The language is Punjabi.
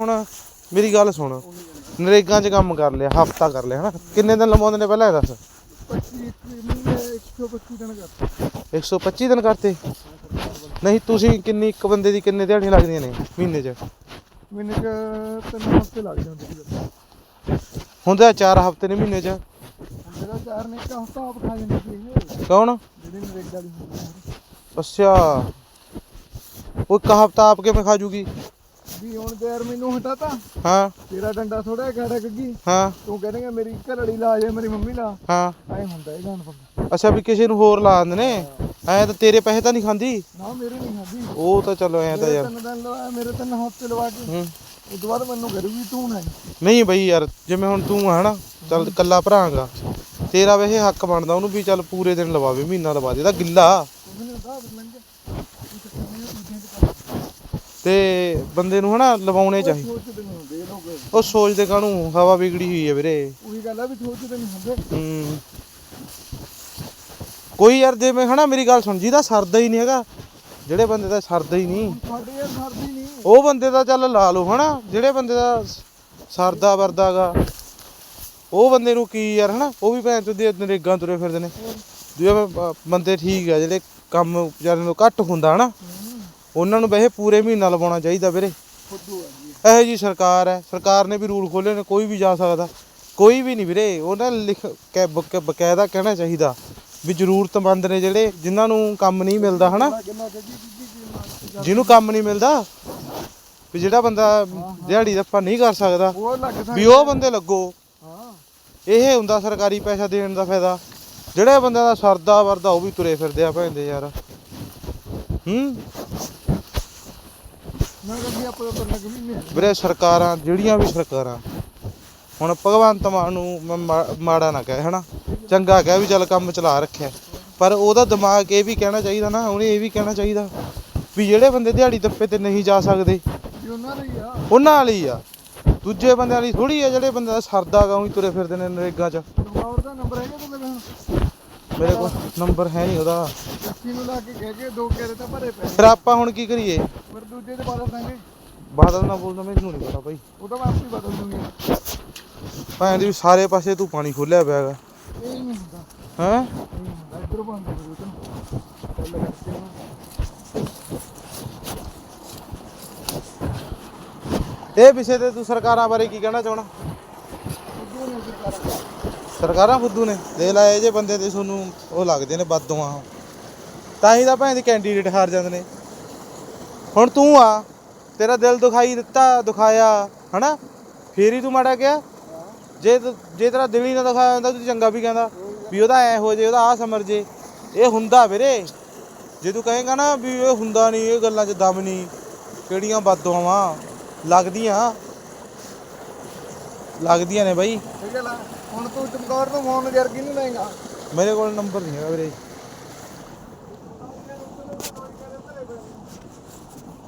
ਹੁਣ ਮੇਰੀ ਗੱਲ ਸੁਣ। ਨਰੇਗਾ 'ਚ ਕੰਮ ਕਰ ਲਿਆ ਹਫਤਾ ਕਰ ਲਿਆ ਹਨਾ? ਕਿੰਨੇ ਦਿਨ ਲਵਾਉਂਦੇ ਨੇ ਪਹਿਲਾਂ ਇਹ ਦੱਸ? 25 ਮਹੀਨੇ 125 ਦਿਨ ਕਰ 125 ਦਿਨ ਕਰਤੇ। ਨਹੀਂ ਤੁਸੀਂ ਕਿੰਨੀ ਇੱਕ ਬੰਦੇ ਦੀ ਕਿੰਨੇ ਦਿਹਾੜੀਆਂ ਲੱਗਦੀਆਂ ਨੇ ਮਹੀਨੇ 'ਚ? ਮਹੀਨੇ ਚ ਤਿੰਨ ਹਫ਼ਤੇ ਲੱਗ ਜਾਂਦੇ ਸੀ। ਹੁੰਦੇ ਚਾਰ ਹਫ਼ਤੇ ਨੇ ਮਹੀਨੇ 'ਚ? ਜਿਹੜਾ ਚਾਰ ਨੇ ਇੱਕ ਹਫ਼ਤਾ ਆਪ ਖਾ ਜਾਂਦੇ ਸੀ ਇਹ, ਕੌਣ? ਜਿਹੜੀ ਨਰੇਗਾ ਵਾਲੀ ਹੁੰਦੀ ਆ। ਅੱਛਾ। ਉਹ ਇੱਕ ਹਫਤਾ ਆਪ ਕਿਵੇਂ ਖਾ ਜੂਗੀ? ਵੀ ਹੁਣ ਤੇ ਯਾਰ ਮੈਨੂੰ ਹਟਾਤਾ। ਹਾਂ। ਤੇਰਾ ਡੰਡਾ ਥੋੜਾ ਜਿਹਾ ਗੱਗੀ। ਹਾਂ। ਤੂੰ ਕਹਿੰਦਾ ਮੇਰੀ ਘਰ ਵਾਲੀ ਲਾ ਜੇ ਮੇਰੀ ਮੰਮੀ ਲਾ। ਹਾਂ। ਐ ਹੁੰਦਾ ਇਹ ਗਾਣ ਪੰਗਾ ਅੱਛਾ ਵੀ ਕਿਸੇ ਨੂੰ ਹੋਰ ਲਾ ਦਿੰਦੇ ਨੇ। ਐ ਤਾਂ ਤੇਰੇ ਪੈਸੇ ਤਾਂ ਨਹੀਂ ਖਾਂਦੀ। ਨਾ ਮੇਰੇ ਨਹੀਂ ਖਾਦੀ। ਉਹ ਤਾਂ ਚਲੋ ਐ ਤਾਂ ਯਾਰ। ਤਿੰਨ ਦਿਨ ਲਵਾਇਆ ਮੇਰੇ ਤਿੰਨ ਹਫ਼ਤੇ ਲਵਾ ਕੇ। ਹੂੰ। ਤੋਂ ਬਾਅਦ ਮੈਨੂੰ ਕਰੂਗੀ ਤੂੰ ਨਾ ਨਹੀਂ ਬਈ ਯਾਰ ਜਿਵੇਂ ਹੁਣ ਤੂੰ ਹਨਾ ਚੱਲ ਕੱਲਾ ਭਰਾਂਗਾ ਤੇਰਾ ਵੈਸੇ ਹੱਕ ਬਣਦਾ ਉਹਨੂੰ ਵੀ ਚੱਲ ਪੂਰੇ ਦਿਨ ਲਵਾਵੇ ਮਹੀਨਾ ਲਵਾ ਦੇ ਇਹਦਾ ਗਿੱਲਾ। ਤੇ ਬੰਦੇ ਨੂੰ ਹਨਾ ਲਵਾਉਣੇ ਚਾਹੀਦੇ। ਸੋਚਦੇ ਨਹੀਂ ਹੁੰਦੇ ਇਹ ਲੋਕ ਉਹ ਸੋਚਦੇ ਕਾਹਨੂੰ ਹਵਾ ਵਿਗੜੀ ਹੋਈ ਹੈ ਵੀਰੇ। ਉਹੀ ਗੱਲ ਆ ਵੀ ਸੋਚਦੇ ਨਹੀਂ ਹੁੰਦੇ। ਹੂੰ। ਕੋਈ ਯਾਰ ਜਿਵੇਂ ਹਨਾ ਮੇਰੀ ਗੱਲ ਸੁਣ ਜਿਹਦਾ ਸਰਦਾ ਹੀ ਨਹੀਂ ਹੈਗਾ ਜਿਹੜੇ ਬੰਦੇ ਦਾ ਸਰਦਾ ਹੀ ਨਹੀਂ। ਸਾਡੇ ਯਾਰ ਸਰਦੀ ਨਹੀਂ। ਉਹ ਬੰਦੇ ਦਾ ਚੱਲ ਲਾ ਲਓ ਹਨਾ ਜਿਹੜੇ ਬੰਦੇ ਦਾ ਸਰਦਾ ਵਰਦਾਗਾ ਉਹ ਬੰਦੇ ਨੂੰ ਕੀ ਯਾਰ ਹਨਾ ਉਹ ਵੀ ਭੈਣ ਚੋਦੀ ਨਰੇਗਾ ਤੁਰੇ ਫਿਰਦੇ ਨੇ। ਬ- ਬੰਦੇ ਠੀਕ ਆ ਜਿਹੜੇ ਕੰਮ ਵਿਚਾਰਿਆਂ ਨੂੰ ਘੱਟ ਹੁੰਦਾ ਹਨਾ। ਉਹਨਾਂ ਨੂੰ ਵੈਸੇ ਪੂਰੇ ਮਹੀਨਾ ਲਵਾਉਣਾ ਚਾਹੀਦਾ ਵੀਰੇ। ਫੁੱਦੂ ਆ ਜੀ ਇਹੋ ਜੀ ਸਰਕਾਰ ਹੈ। ਸਰਕਾਰ ਨੇ ਵੀ ਰੂਲ ਖੋਲੇ ਨੇ, ਕੋਈ ਵੀ ਜਾ ਸਕਦਾ। ਕੋਈ ਵੀ ਨਹੀਂ ਵੀਰੇ ਉਹਨਾਂ ਲਿਖ ਕੇ ਬਕ- ਬਕਾਇਦਾ ਕਹਿਣਾ ਚਾਹੀਦਾ ਵੀ ਜ਼ਰੂਰਤਮੰਦ ਨੇ ਜਿਹੜੇ, ਜਿਨ੍ਹਾਂ ਨੂੰ ਕੰਮ ਨਹੀਂ ਮਿਲਦਾ, ਹਨਾ? ਕਿੰਨਾ ਕਿ ਜੀ ਜੀ ਜੀ ਜਿਹਨੂੰ ਕੰਮ ਨਹੀਂ ਮਿਲਦਾ, ਵੀ ਜਿਹੜਾ ਬੰਦਾ ਦਿਹਾੜੀ ਦਾ ਨਹੀਂ ਕਰ ਸਕਦਾ ਉਹ ਲੱਗ ਵੀ ਉਹ ਬੰਦੇ ਲੱਗੋ। ਹਾਂ ਇਹ ਹੁੰਦਾ ਸਰਕਾਰੀ ਪੈਸਾ ਦੇਣ ਦਾ ਫਾਇਦਾ। ਜਿਹੜੇ ਬੰਦੇ ਦਾ ਸਰਦਾ ਵਰਦਾ ਉਹ ਵੀ ਤੁਰੇ ਫਿਰਦੇ ਆ ਭੈਣ ਦੇ ਯਾਰ। ਹੂੰ? ਆਪਾਂ ਤਾਂ ਲੱਗ ਨਹੀਂ ਵੀਰੇ ਸਰਕਾਰਾਂ ਜਿਹੜੀਆਂ ਵੀ ਸਰਕਾਰਾਂ ਹੁਣ ਭਗਵੰਤ ਮਾਨ ਨੂੰ ਮੈਂ ਮਾ- ਮਾੜਾ ਨਾ ਕਹਿ ਹਨਾ? ਚੰਗਾ ਕਹਿ ਵੀ ਚੱਲ ਕੰਮ ਚਲਾ ਰੱਖਿਆ। ਪਰ ਉਹਦਾ ਦਿਮਾਗ ਇਹ ਵੀ ਕਹਿਣਾ ਚਾਹੀਦਾ ਨਾ ਉਹਨੇ ਇਹ ਵੀ ਕਹਿਣਾ ਚਾਹੀਦਾ ਵੀ ਜਿਹੜੇ ਬੰਦੇ ਦਿਹਾੜੀ ਦੱਪੇ ਤੇ ਨਹੀਂ ਜਾ ਸਕਦੇ ਵੀ ਉਹਨਾਂ ਦਾ ਹੀ ਆ। ਉਹਨਾਂ ਵਾਲੀ ਆ ਦੂਜੇ ਬੰਦਿਆਂ ਲਈ ਥੋੜੀ ਆ ਜਿਹੜੇ ਬੰਦੇ ਦਾ ਸਰਦਾ ਗਾ ਉਹੀ ਤੁਰੇ ਫਿਰਦੇ ਨੇ ਨਰੇਗਾ 'ਚ। ਨੰਬਰ ਦਾ ਨੰਬਰ ਹੈਗਾ ਤੁਹਾਡੇ ਕੋਲ ਮੇਰੇ ਕੋਲ ਨੰਬਰ ਹੈ ਨਹੀਂ ਉਹਦਾ। ਕੱਚੀ ਨੂੰ ਲਾ ਕੇ ਕਹਿ ਕੇ ਦੋ ਕੇਰੇ ਤਾਂ ਭਰੇ ਪਏ ਫਿਰ ਆਪਾਂ ਹੁਣ ਕੀ ਕਰੀਏ? ਪਰ ਦੂਜੇ ਤੇ ਬਦਲ ਦਾਂਗੇ ਬਾਦਲ ਨਾ ਬੋਲਦਾ ਮੈਨੂੰ ਨਹੀਂ ਪਤਾ ਭਾਈ। ਉਹ ਤਾਂ ਮੈਂ ਆਪੇ ਬਦਲ ਦੂੰਗੀ ਭੈਣ ਦੀ ਵੀ ਸਾਰੇ ਪਾਸੇ ਤੂੰ ਪਾਣੀ ਖੋਲਿਆ ਪਿਆ ਹੈਗਾ। ਇਹ ਨਹੀਂ ਹੁੰਦਾ। ਹੈਂ? ਇਹ ਨਹੀਂ ਹੁੰਦਾ। ਇਧਰੋਂ ਬੰਦ ਕਰੋ ਤੈਨੂੰ ਚੱਲ ਕਰਕੇ ਨਾ ਇਹ ਵਿਸ਼ੇ ਤੇ ਤੂੰ ਸਰਕਾਰਾਂ ਬਾਰੇ ਕੀ ਕਹਿਣਾ ਚਾਹਣਾ? ਸਰਕਾਰ ਫੁੱਦੂ ਨੇ। ਦੇ ਲੈ ਇਹ ਜੇ ਬੰਦੇ ਤੇ ਤੁਹਾਨੂੰ ਉਹ ਲੱਗਦੇ ਨੇ ਬਦਦੁਆ ਤਾਂ ਹੀ ਤਾਂ ਭੈਣ ਦੀ ਕੈਂਡੀਡੇਟ ਹਾਰ ਜਾਂਦੇ ਨੇ। ਹੁਣ ਤੂੰ ਆ ਤੇਰਾ ਦਿਲ ਦੁਖਾਈ ਦਿੱਤਾ ਦੁਖਾਇਆ ਹਨਾ? ਫੇਰ ਹੀ ਤੂੰ ਮਾੜਾ ਗਿਆ ਜੇ ਤ- ਜੇ ਤੇਰਾ ਦਿਲ ਹੀ ਨਾ ਦੁਖਾਇਆ ਹੁੰਦਾ ਤੂੰ ਚੰਗਾ ਵੀ ਕਹਿੰਦਾ ਵੀ ਉਹਦਾ ਐ ਹੋ ਜੇ ਉਹਦਾ ਆ ਸਮਰ ਜੇ ਇਹ ਹੁੰਦਾ ਵੀਰੇ। ਜੇ ਤੂੰ ਕਹੇਗਾ ਨਾ ਵੀ ਇਹ ਹੁੰਦਾ ਨਹੀਂ ਇਹ ਗੱਲਾਂ 'ਚ ਦਮ ਨਹੀਂ ਕਿਹੜੀਆਂ ਬਦਦੁਆਵਾਂ ਲੱਗਦੀਆਂ? ਲੱਗਦੀਆਂ ਨੇ ਬਾਈ। ਠੀਕ ਹੈ ਲਾ ਹੁਣ ਤੂੰ ਚਮਕੌਰ ਨੂੰ ਫੋਨ ਕਰਕੇ ਨਹੀਂ ਲੈਂਗਾ ਮੇਰੇ ਕੋਲ ਨੰਬਰ ਨਹੀਂ ਹੈਗਾ ਵੀਰੇ।